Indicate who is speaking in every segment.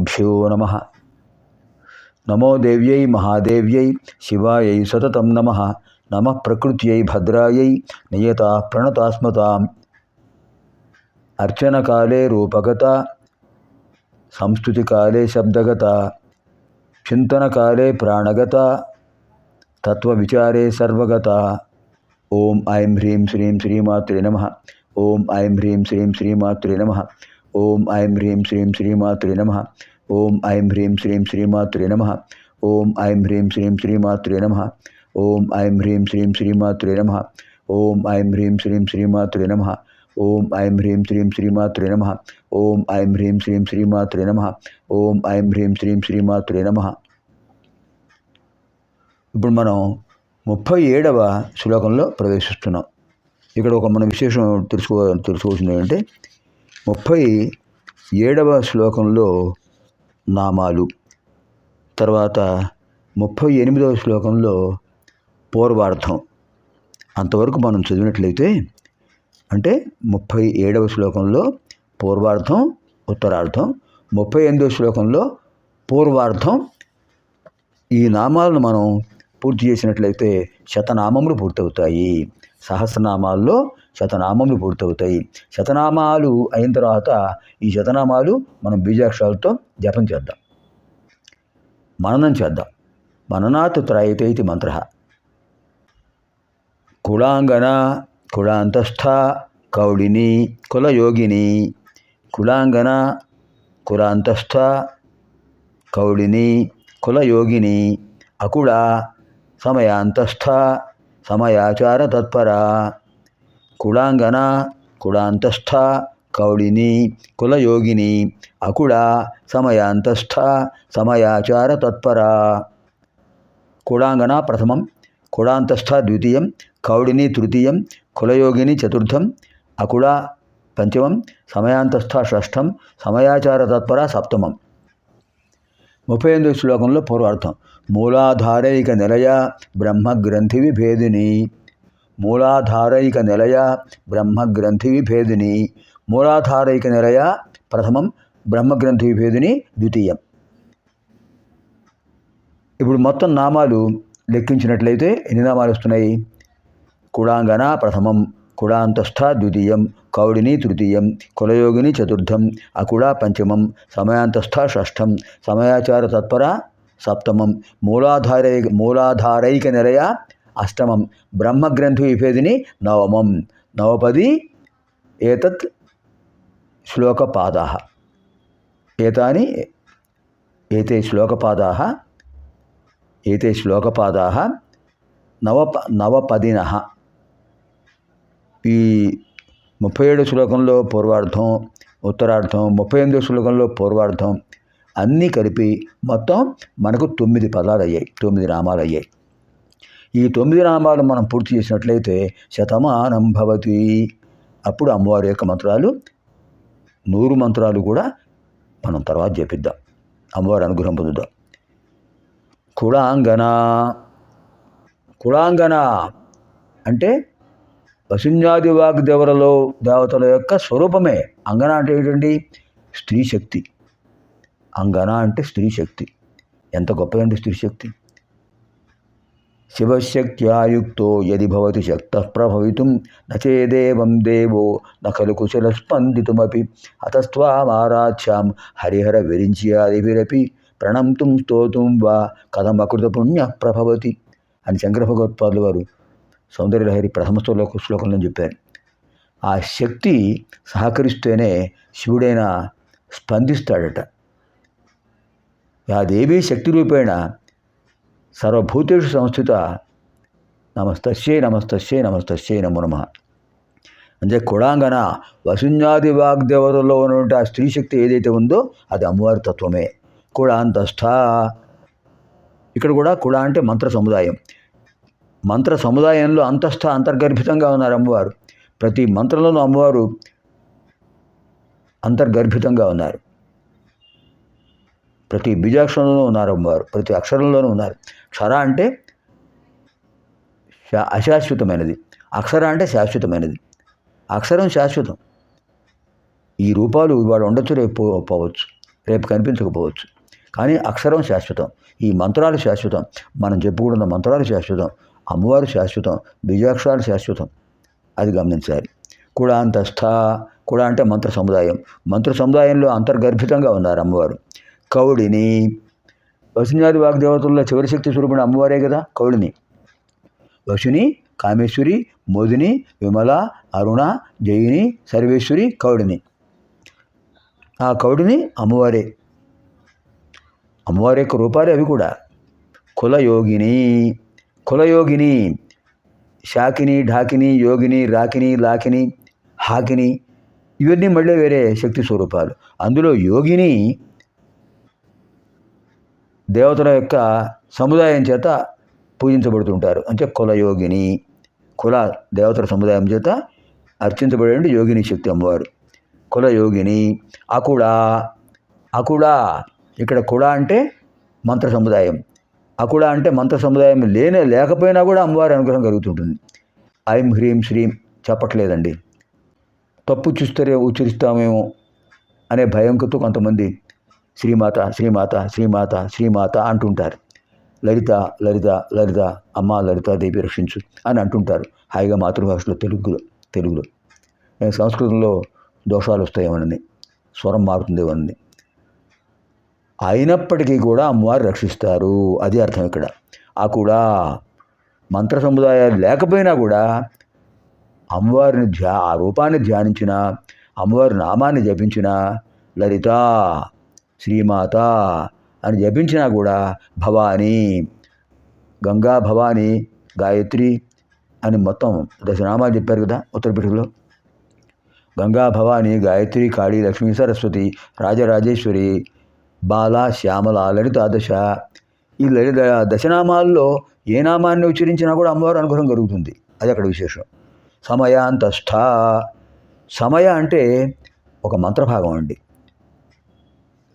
Speaker 1: गुरुभ्यो नम। नमो देव्यै महादेव शिवाय, सतत नम। नम प्रकृत भद्राय, नियता, प्रणतास्मता अर्चन काले रूपगता संस्तुति काले शब्दगता चिंतन काले प्राणगता तत्वविचारे सर्वगता। ओम ऐं ह्रीं श्रीं श्रीमात्रे नम। ओं ऐं ह्रीं श्रीं श्रीमात्रे नम। ओं ऐं ह्रीं श्रीं श्रीमात्रे नमः। ఓం ఐం హ్రీం శ్రీం శ్రీమాత్రే నమ. ఓం ఐం హ్రీం శ్రీం శ్రీమాత్రే నమ. ఓం ఐం హ్రీం శ్రీం శ్రీమాత్రే నమ. ఓం ఐం హ్రీం శ్రీం శ్రీమాత్రే నమ. ఓం ఐం హ్రీం శ్రీం శ్రీమాత్రే నమ. ఓం ఐం హ్రీం శ్రీం శ్రీమాత్రే నమ. ఓం ఐం హ్రీం శ్రీం శ్రీమాత్రే నమ. ఇప్పుడు మనం ముప్పై ఏడవ శ్లోకంలో ప్రవేశిస్తున్నాం. ఇక్కడ ఒక మన విశేషం తెలుసుకో తెలుసుకోవాల్సింది ఏంటంటే ముప్పై ఏడవ శ్లోకంలో నామాలు. తర్వాత ముప్పై ఎనిమిదవ శ్లోకంలో పూర్వార్థం. అంతవరకు మనం చదివినట్లయితే అంటే ముప్పై ఏడవ శ్లోకంలో పూర్వార్థం ఉత్తరార్థం ముప్పై ఎనిమిదవ శ్లోకంలో పూర్వార్థం. ఈ నామాలను మనం పూర్తి చేసినట్లయితే శతనామములు పూర్తవుతాయి. సహస్రనామాల్లో శతనామములు పూర్తవుతాయి. శతనామాలు అయిన తర్వాత ఈ శతనామాలు మనం బీజాక్షరాలతో జపం చేద్దాం. మననం చేద్దాం. మననాత్ త్రాయతే ఇది మంత్ర. కుళాంగన కుళాంతస్థ కౌడిని కులయోగిని. కుళాంగన కులాంతస్థ కౌడిని కులయోగిని. అకుళ సమయాంతస్థ సమయాచార తత్పర. కుళాంగన కుళాంతస్థ కౌళిని కులయోగిని అకుడ సమయాంతస్థ సమయాచార తత్పర. కుళాంగన ప్రథమం కుళాంతస్థ ద్వితీయం కౌడిని తృతీయం కులయోగిని చతుర్థం అకుడ పంచమం సమయాంతస్థ షష్ఠం సమయాచార తత్పర సప్తమం. ముప్పై ఎనిమిది శ్లోకంలో పూర్వార్థం. మూలాధారైక నిలయ బ్రహ్మగ్రంథి విభేదిని మూలాధారైక నిలయ బ్రహ్మగ్రంథి విభేదిని మూలాధారైక నిలయ ప్రథమం బ్రహ్మగ్రంథి విభేదిని ద్వితీయం. ఇప్పుడు మొత్తం నామాలు లెక్కించినట్లయితే ఎన్ని నామాలు వస్తున్నాయి? కుడాంగన ప్రథమం కుడాంతస్థ ద్వితీయం కౌడిని తృతీయం కులయోగిని చతుర్థం అకుడా పంచమం సమయాంతస్థ షష్ఠం సమయాచార తత్పర సప్తమం మూలాధారై మూలాధారైక నిలయ అష్టమం బ్రహ్మగ్రంథి విభేదిని నవమం నవపది ఏతత్ శ్లోకపాదా. ఏతాని ఏతే శ్లోకపాదా? ఏతే శ్లోకపాదా? నవ నవపదిన. ఈ ముప్పై ఏడు శ్లోకంలో పూర్వార్థం ఉత్తరార్థం ముప్పై ఎనిమిదో శ్లోకంలో పూర్వార్థం అన్నీ కలిపి మొత్తం మనకు తొమ్మిది పదాలు అయ్యాయి తొమ్మిది నామాలు అయ్యాయి ఈ తొమ్మిది నామాలు మనం పూర్తి చేసినట్లయితే శతమానం భవతి. అప్పుడు అమ్మవారి యొక్క మంత్రాలు నూరు మంత్రాలు కూడా మనం తర్వాత చేపిద్దాం అమ్మవారి అనుగ్రహం పొందుదాం. కుళాంగన కుళాంగన అంటే వసున్యాది వాగ్దేవరలో దేవతల యొక్క స్వరూపమే. అంగన అంటే ఏంటండి? స్త్రీ శక్తి. అంగన అంటే స్త్రీ శక్తి. ఎంత గొప్పదండి స్త్రీ శక్తి? శివశక్త్యాయుక్తో యది భవతి శక్త ప్రభవితుం నచేదేవం దేవో నఖలు కుశల స్పందితుమపి అతస్త్వామారాధ్యాం హరిహర విరించ్యాదిభిరపి ప్రణంతుం స్తోతుం వా కథమకృత పుణ్య ప్రభవతి అని శంకర భగవత్పాదులు వారు సౌందర్యలహరి ప్రథమ శ్లోక శ్లోకంలో చెప్పారు. ఆ శక్తి సహకరిస్తేనే శివుడైన స్పందిస్తాడట. ఆ దేవి శక్తి రూపేణ సర్వభూతేషు సంస్థిత నమస్తస్యే నమస్తస్యే నమస్తస్యే నమో నమ. అంటే కుడాంగన వసున్యాది వాగ్దేవతల్లో ఉన్నటువంటి ఆ స్త్రీ శక్తి ఏదైతే ఉందో అది అమ్మవారి తత్వమే. కుడాంతస్థ ఇక్కడ కూడా కుడ అంటే మంత్ర సముదాయం. మంత్ర సముదాయంలో అంతస్థ అంతర్గర్భితంగా ఉన్నారు అమ్మవారు. ప్రతి మంత్రంలోనూ అమ్మవారు అంతర్గర్భితంగా ఉన్నారు. ప్రతి బీజాక్షరంలోనూ ఉన్నారు అమ్మవారు. ప్రతి అక్షరంలోనూ ఉన్నారు. క్షర అంటే శా- అశాశ్వతమైనది. అక్షర అంటే శాశ్వతమైనది. అక్షరం శాశ్వతం. ఈ రూపాలు ఇవాళ ఉండొచ్చు రేపు పో- పోవచ్చు. రేపు కనిపించకపోవచ్చు. కానీ అక్షరం శాశ్వతం. ఈ మంత్రాలు శాశ్వతం. మనం చెప్పుకుంటున్న మంత్రాలు శాశ్వతం. అమ్మవారు శాశ్వతం బీజాక్షరాలు శాశ్వతం. అది గమనించాలి. కూడా అంతస్థ కూడా అంటే మంత్ర సముదాయం. మంత్ర సముదాయంలో అంతర్గర్భితంగా ఉన్నారు అమ్మవారు. కౌడిని. వసున్యాది వాగ్దేవతల్లో చివరి శక్తి స్వరూపిణి అమ్మవారే కదా కౌడిని. వశుని కామేశ్వరి మోదిని విమల అరుణ జయిని సర్వేశ్వరి కౌడిని. ఆ కౌడిని అమ్మవారే. అమ్మవారి యొక్క రూపాలే అవి కూడా. కులయోగిని కులయోగిని శాకిని ఢాకిని యోగిని రాకిని లాకిని హాకిని ఇవన్నీ మళ్ళీ వేరే శక్తి స్వరూపాలు. అందులో యోగిని దేవతల యొక్క సముదాయం చేత పూజించబడుతుంటారు. అంటే కులయోగిని కుల దేవతల సముదాయం చేత అర్చించబడే యోగిని శక్తి అమ్మవారు. కులయోగిని అకుడా అకుడా ఇక్కడ కుడ అంటే మంత్ర సముదాయం. అకుడ అంటే మంత్ర సముదాయం లేనే లేకపోయినా కూడా అమ్మవారి అనుగ్రహం కలుగుతుంటుంది. ఐం హ్రీం శ్రీం చెప్పట్లేదండి. తప్పు చూస్తే ఉచ్చరిస్తామేమో అనే భయంకతో కొంతమంది శ్రీమాత శ్రీమాత శ్రీమాత శ్రీమాత అంటుంటారు. లలిత లలిత లలిత అమ్మ లలిత దేవి రక్షించు అని అంటుంటారు. హాయిగా మాతృభాషలో తెలుగులో తెలుగులో. సంస్కృతంలో దోషాలు వస్తాయేమోనని స్వరం మారుతుందేమోనని. అయినప్పటికీ కూడా అమ్మవారు రక్షిస్తారు. అది అర్థం ఇక్కడ. ఆ కూడా మంత్ర సముదాయాలు లేకపోయినా కూడా అమ్మవారిని ధ్యా ఆ రూపాన్ని ధ్యానించిన అమ్మవారి నామాన్ని జపించిన లలిత శ్రీమాత అని జపించినా కూడా భవానీ గంగా భవానీ గాయత్రి అని మొత్తం దశనామాలు చెప్పారు కదా ఉత్తరపీఠంలో గంగా భవానీ గాయత్రి కాళీ లక్ష్మీ సరస్వతి రాజరాజేశ్వరి బాల శ్యామల లలిత దశ. ఈ లలిత దశనామాల్లో ఏ నామాన్ని ఉచ్చరించినా కూడా అమ్మవారు అనుగ్రహం కలుగుతుంది. అది అక్కడ విశేషం. సమయాంతస్థ. సమయ అంటే ఒక మంత్రభాగం అండి.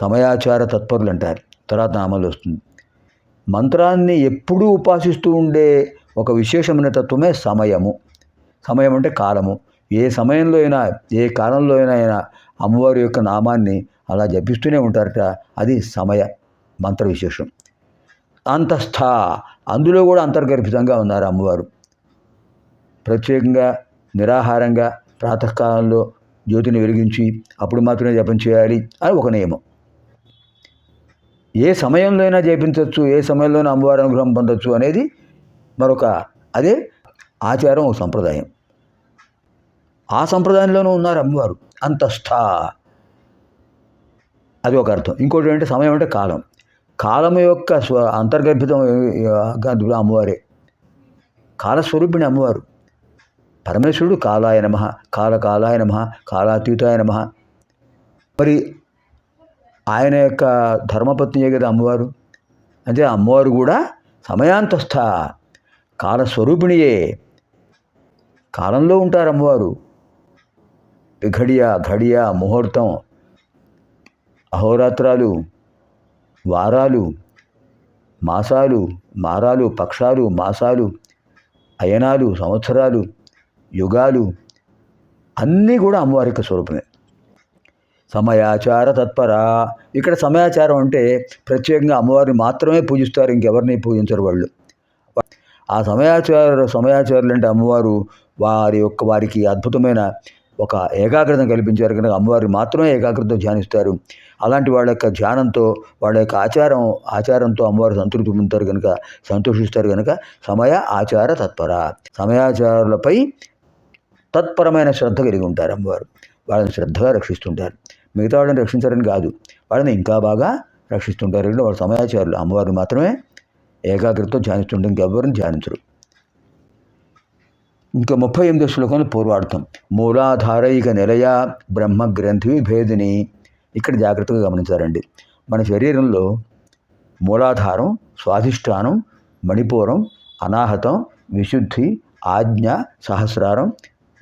Speaker 1: సమయాచార తత్పరులు అంటారు. తర్వాత నామాలు వస్తుంది. మంత్రాన్ని ఎప్పుడూ ఉపాసిస్తూ ఉండే ఒక విశేషమైన తత్వమే సమయము. సమయం అంటే కాలము. ఏ సమయంలో అయినా ఏ కాలంలో అయినా అయినా అమ్మవారి యొక్క నామాన్ని అలా జపిస్తూనే ఉంటారట. అది సమయ మంత్ర విశేషం. అంతస్థ. అందులో కూడా అంతర్గర్భితంగా ఉన్నారు అమ్మవారు. ప్రత్యేకంగా నిరాహారంగా ప్రాతకాలంలో జ్యోతిని వెలిగించి అప్పుడు మాత్రమే జపం చేయాలి అని ఒక నియమం. ఏ సమయంలో అయినా జపించవచ్చు ఏ సమయంలోనైనా అమ్మవారి అనుగ్రహం పొందొచ్చు అనేది మరొక అదే ఆచారం ఒక సంప్రదాయం. ఆ సంప్రదాయంలోనూ ఉన్నారు అమ్మవారు. అంతస్థ. అది ఒక అర్థం. ఇంకోటి ఏంటంటే సమయం అంటే కాలం. కాలం యొక్క స్వ అంతర్గర్భితం అమ్మవారే. కాలస్వరూపిణి అమ్మవారు. పరమేశ్వరుడు కాలాయ నమ కాలకాలాయ నమ కాలాతీతాయ నమ. మరి ఆయన యొక్క ధర్మపత్నియే కదా అమ్మవారు? అంటే అమ్మవారు కూడా సమయాంతస్థ. కాలస్వరూపిణియే. కాలంలో ఉంటారు అమ్మవారు. విఘడియ ఘడియ ముహూర్తం. అహోరాత్రాలు వారాలు మాసాలు మారాలు పక్షాలు మాసాలు అయనాలు సంవత్సరాలు యుగాలు అన్నీ కూడా అమ్మవారి యొక్క స్వరూపమే. సమయాచార తత్పర. ఇక్కడ సమయాచారం అంటే ప్రత్యేకంగా అమ్మవారిని మాత్రమే పూజిస్తారు ఇంకెవరిని పూజించరు వాళ్ళు. ఆ సమయాచార సమయాచారులు అంటే అమ్మవారు వారి యొక్క వారికి అద్భుతమైన ఒక ఏకాగ్రత కల్పించారు కనుక అమ్మవారిని మాత్రమే ఏకాగ్రతతో ధ్యానిస్తారు. అలాంటి వాళ్ళ యొక్క ధ్యానంతో వాళ్ళ యొక్క ఆచారం ఆచారంతో అమ్మవారు సంతృప్తి పొందుతారు కనుక సంతోషిస్తారు కనుక సమయ ఆచార తత్పర. సమయాచారులపై తత్పరమైన శ్రద్ధ కలిగి ఉంటారు అమ్మవారు. వాళ్ళని శ్రద్ధగా రక్షిస్తుంటారు. మిగతా వాళ్ళని రక్షించారని కాదు. వాళ్ళని ఇంకా బాగా రక్షిస్తుంటారు. ఎందుకంటే వాళ్ళ సమయాచారులు. అమ్మవారిని మాత్రమే ఏకాగ్రతతో ధ్యానిస్తుంటారు ఇంకెవ్వరిని ధ్యానించరు. ఇంకా ముప్పై ఎనిమిదో శ్లోకంలో పూర్వార్థం. మూలాధారైక నిలయ బ్రహ్మ గ్రంథి భేదిని ఇక్కడ జాగ్రత్తగా గమనించారండి. మన శరీరంలో మూలాధారం స్వాధిష్టానం మణిపూరం అనాహతం విశుద్ధి ఆజ్ఞ సహస్రారం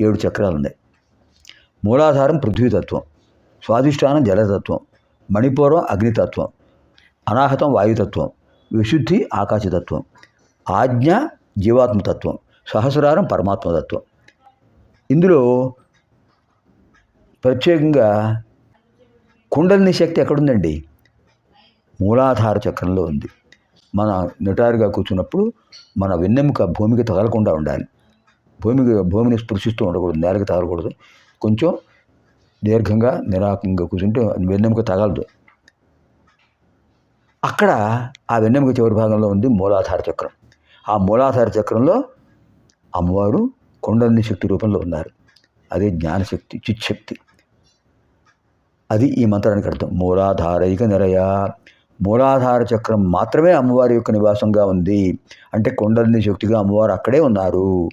Speaker 1: ఏడు చక్రాలు ఉన్నాయి మూలాధారం పృథ్వీతత్వం స్వాధిష్టానం జలతత్వం మణిపూరం అగ్నితత్వం అనాహతం వాయుతత్వం విశుద్ధి ఆకాశతత్వం ఆజ్ఞ జీవాత్మతత్వం సహస్రారం పరమాత్మతత్వం ఇందులో ప్రత్యేకంగా కుండలిని శక్తి ఎక్కడుందండి? మూలాధార చక్రంలో ఉంది. మన నిటారుగా కూర్చున్నప్పుడు మన వెన్నెముక భూమికి తగలకుండా ఉండాలి. భూమికి భూమిని స్పృశిస్తూ ఉండకూడదు నేలకి తగలకూడదు. కొంచెం దీర్ఘంగా నిరాకంగా కూర్చుంటే వెన్నెముక తగలదు. అక్కడ ఆ వెన్నెముక చివరి భాగంలో ఉంది మూలాధార చక్రం. ఆ మూలాధార చక్రంలో అమ్మవారు కుండలిని శక్తి రూపంలో ఉన్నారు. అదే జ్ఞానశక్తి చిత్శక్తి అది ఈ మంత్రానికి అర్థం. మూలాధారైక నిరయ. మూలాధార చక్రం మాత్రమే అమ్మవారి యొక్క నివాసంగా ఉంది. అంటే కుండలిని శక్తిగా అమ్మవారు అక్కడే ఉన్నారు.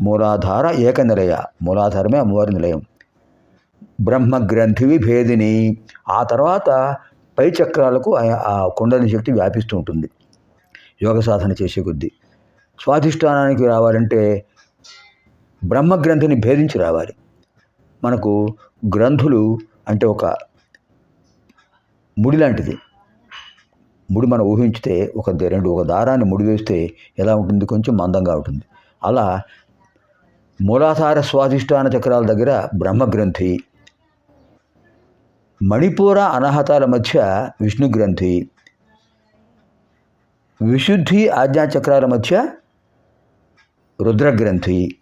Speaker 1: మూలాధార ఏక నిలయ మూలాధారమే అమ్మవారి నిలయం. బ్రహ్మగ్రంథి భేదిని. ఆ తర్వాత పై చక్రాలకు ఆ- ఆ శక్తి వ్యాపిస్తూ ఉంటుంది. యోగ సాధన చేసే కొద్దీ. స్వాధిష్టానానికి రావాలంటే బ్రహ్మగ్రంథిని భేదించి రావాలి. మనకు గ్రంథులు అంటే ఒక ముడి లాంటిది. ముడి మనం ఊహించితే ఒక ద- రెండు ఒక దారాన్ని ముడి వేస్తే ఎలా ఉంటుంది? కొంచెం మందంగా ఉంటుంది. అలా మూలాధార స్వాధిష్టాన చక్రాల దగ్గర బ్రహ్మగ్రంథి మణిపూర అనాహతాల మధ్య విష్ణుగ్రంథి విశుద్ధి ఆజ్ఞా చక్రాల మధ్య రుద్రగ్రంథి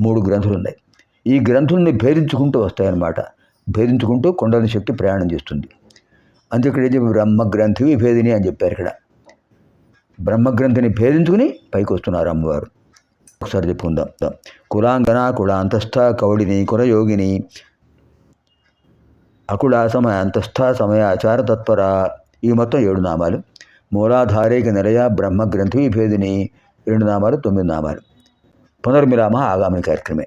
Speaker 1: మూడు గ్రంథులు ఉన్నాయి ఈ గ్రంథుల్ని భేదించుకుంటూ వస్తాయన్నమాట. భేదించుకుంటూ కొండల శక్తి ప్రయాణం చేస్తుంది. అందుకే ఇక్కడ ఏం చెప్పి బ్రహ్మగ్రంథి విభేదిని అని చెప్పారు ఇక్కడ. బ్రహ్మగ్రంథిని భేదించుకుని పైకి వస్తున్నారు అమ్మవారు. ఒకసారి చెప్పుకుందాం. కులాంగన కులాంతస్థ కౌడిని కులయోగిని అకుళ సమయ అంతస్థ సమయ ఆచార తత్పర ఈ మొత్తం ఏడు నామాలు. మూలాధారేక నిలయ బ్రహ్మగ్రంథి విభేదిని రెండు నామాలు తొమ్మిది నామాలు. పునర్మిలామ ఆగామి కార్యక్రమే